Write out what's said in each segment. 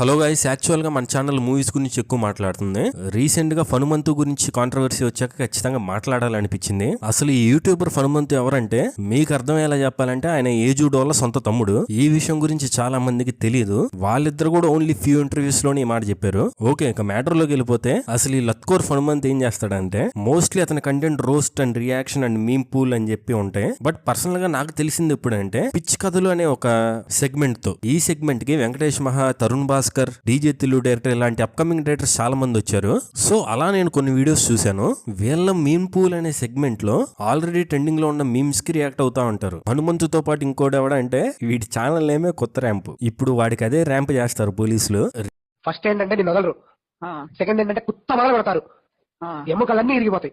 Hello guys యాక్చువల్గా మన channel movies గురించి ఎక్కువ మాట్లాడుతుంది. రీసెంట్గా ఫనుమంతు గురించి కాంట్రవర్సీ వచ్చాక ఖచ్చితంగా మాట్లాడాలనిపించింది. అసలు ఈ యూట్యూబర్ ఫనుమంతు ఎవరంటే మీకు అర్థమయ్యేలా చెప్పాలంటే ఆయన ఏజుడ్ వాళ్ళ సొంత తమ్ముడు. ఈ విషయం గురించి చాలా మందికి తెలియదు వాళ్ళిద్దరు కూడా ఓన్లీ ఫ్యూ ఇంటర్వ్యూస్లోనే ఈ మాట చెప్పారు. ఓకే ఇక మ్యాటర్లోకి వెళ్ళిపోతే అసలు ఈ లత్కోర్ ఫనుమంత్ ఏం చేస్తాడంటే మోస్ట్లీ అతని content roast and reaction and meme pool అని చెప్పి ఉంటాయి బట్ పర్సనల్గా నాకు తెలిసింది ఎప్పుడంటే పిచ్ కథలు అనే ఒక సెగ్మెంట్తో ఈ సెగ్మెంట్కి వెంకటేష్ మహా తరుణ్ భాస్కర్ డీజే తిల్లు డైరెక్టర్ ఇలాంటి అప్కమింగ్ డైరెక్టర్స్ చాలా మంది వచ్చారు. సో అలా నేను కొన్ని వీడియోస్ చూశాను. వీళ్ళ మీమ్ పూల్ అనే సెగ్మెంట్లో ఆల్రెడీ ట్రెండింగ్లో ఉన్న మీమ్స్కి రియాక్ట్ అవుతా ఉంటారు. హనుమంతుతో పాటు ఇంకోటి ఎవడ అంటే వీడి ఛానల్ ఏమే కొత్త ర్యాంప్ ఇప్పుడు వాడికి అదే ర్యాంప్ చేస్తారు పోలీసులు. ఫస్ట్ ఏంటంటే నేను వదలరు. ఆ, సెకండ్ ఏంటంటే కుత్త మొదలు పెడతారు. ఆ, ఎముకలన్నీ ఇరిగిపోతాయి.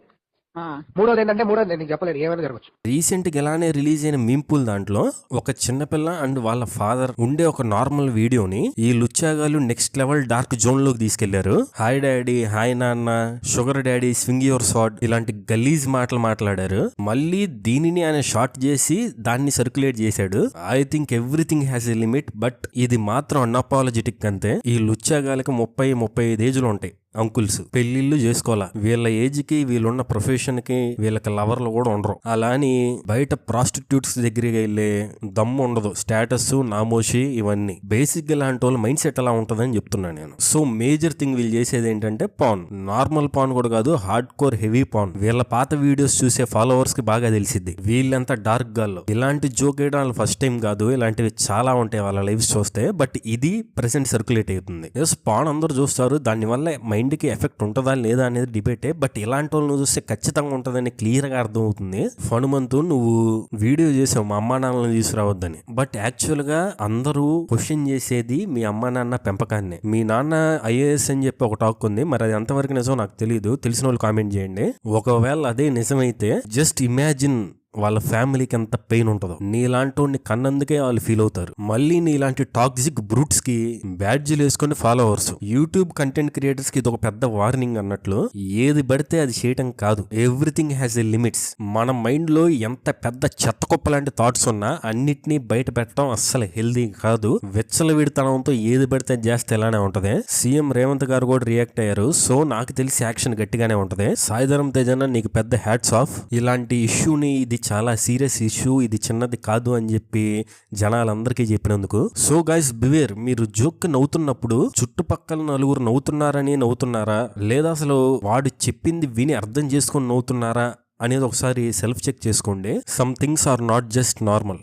మూడోది ఏంటంటే మూడోది నేను చెప్పలేను ఏమైనా జరగచ్చు రీసెంట్గా ఇలానే రిలీజ్ అయిన మీంపుల్ దాంట్లో ఒక చిన్నపిల్ల అండ్ వాళ్ళ ఫాదర్ ఉండే ఒక నార్మల్ వీడియోని ఈ లుచ్చాగాలు నెక్స్ట్ లెవెల్ డార్క్ జోన్లోకి తీసుకెళ్ళారు. హాయ్ డాడీ హాయ్ నాన్న sugar daddy swing your sad ఇలాంటి గలీజ్ మాటలు మాట్లాడారు. మళ్ళీ దీనిని ఆయన షార్ట్ చేసి దాన్ని సర్క్యులేట్ చేశాడు. I think everything has a limit but ఇది మాత్రం అన్అపాలజెటిక్ అంతే. ఈ లుచ్చాగాలకి ముప్పై ముప్పై ఐదు ఏజ్లు ఉంటాయి. అంకుల్స్. పెళ్ళిళ్ళు చేసుకోవాలా? వీళ్ళ ఏజ్కి వీళ్ళున్న ప్రొఫెషన్కి వీళ్ళకి లవర్లు కూడా ఉండరు. అలా అని బయట ప్రాస్టిట్యూట్స్ దగ్గరికి వెళ్ళే దమ్ము ఉండదు. స్టేటస్ నామోషి ఇవన్నీ. బేసిక్గా ఇలాంటి వాళ్ళ మైండ్ సెట్ ఎలా ఉంటుందని చెప్తున్నాను నేను. సో మేజర్ థింగ్ వీళ్ళు చేసేది ఏంటంటే పాన్. నార్మల్ పాన్ కూడా కాదు హార్డ్ కోర్ హెవీ పాన్. వీళ్ళ పాత వీడియోస్ చూసే ఫాలోవర్స్కి బాగా తెలిసిద్ది. వీళ్ళంతా డార్క్ గాల్లో ఇలాంటి జోక్ వేయడం వాళ్ళు ఫస్ట్ టైం కాదు ఇలాంటివి చాలా ఉంటాయి వాళ్ళ లైఫ్ చూస్తే. బట్ ఇది ప్రెసెంట్ సర్క్యులేట్ అవుతుంది. ఎస్ పాన్ అందరు చూస్తారు. దానివల్ల మైండ్ మైండ్కి ఎఫెక్ట్ ఉంటుందా లేదా అనేది డిబేటే బట్ ఇలాంటి వాళ్ళని చూస్తే ఖచ్చితంగా ఉంటుందని క్లియర్గా అర్థమవుతుంది. ఫనుమంతు నువ్వు వీడియో చేసావు మా అమ్మా నాన్నలను తీసుకురావద్దని. బట్ యాక్చువల్గా అందరూ క్వశ్చన్ చేసేది మీ అమ్మా నాన్న పెంపకాన్ని. మీ నాన్న ఐఏఎస్ అని చెప్పి ఒక టాక్ ఉంది మరి అది ఎంతవరకు నిజం నాకు తెలియదు తెలిసిన వాళ్ళు కామెంట్ చేయండి. ఒకవేళ అదే నిజమైతే జస్ట్ ఇమాజిన్ వాళ్ళ ఫ్యామిలీకి ఎంత పెయిన్ ఉంటుందో. నీలాంటి కన్నందుకే వాళ్ళు ఫీల్ అవుతారు. మళ్ళీ నీలాంటి టాక్సిక్ బ్రూట్స్కి బ్యాడ్జీలు వేసుకొని ఫాలోవర్స్. యూట్యూబ్ కంటెంట్ క్రియేటర్స్కి ఇది ఒక పెద్ద వార్నింగ్ అన్నట్లు ఏది పడితే అది చేయటం కాదు. Everything has a limits. మన మైండ్లో ఎంత పెద్ద చెత్త కుప్ప లాంటి థాట్స్ ఉన్నా అన్నిటినీ బయట పెట్టడం అస్సలు హెల్దీ కాదు. వెచ్చల విడితనంతో ఏది పడితే అది చేస్తే ఇలానే ఉంటది. సీఎం రేవంత్ గారు కూడా రియాక్ట్ అయ్యారు. సో నాకు తెలిసి యాక్షన్ గట్టిగానే ఉంటది. సాయిధరం తేజన్న నీకు పెద్ద హ్యాట్స్ ఆఫ్. ఇలాంటి ఇష్యూని ఇది చాలా సీరియస్ ఇష్యూ ఇది చిన్నది కాదు అని చెప్పి జనాలందరికీ చెప్పినందుకు. సో గైస్ బివేర్ మీరు జోక్ నవ్వుతున్నప్పుడు చుట్టుపక్కల నలుగురు నవ్వుతున్నారని నవ్వుతున్నారా? లేదా అసలు వాడు చెప్పింది విని అర్థం చేసుకొని నవ్వుతున్నారా? అనేది ఒకసారి సెల్ఫ్ చెక్ చేసుకోండి. Some things are not just normal